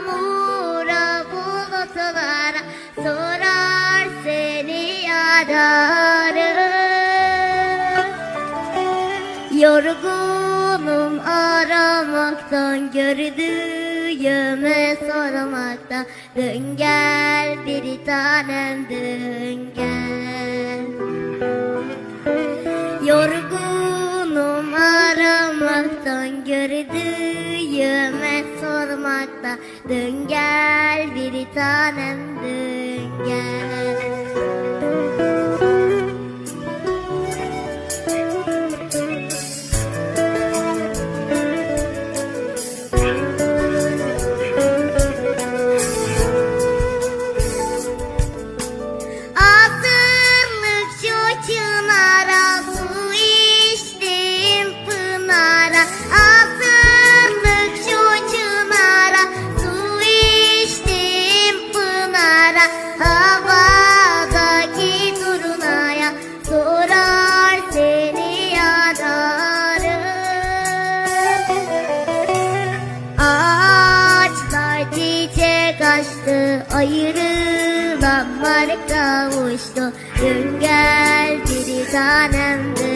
yağmura bulutlara sorar seni adarım Yorgunum aramaktan gördüğüme sormaktan Dön gel bir tanem dön gel. Yorgunum aramaktan gördüğüme sormaktan Dön gel bir tanem dön gel açtı Ayrılanlar kavuştu Dön gel bir tanem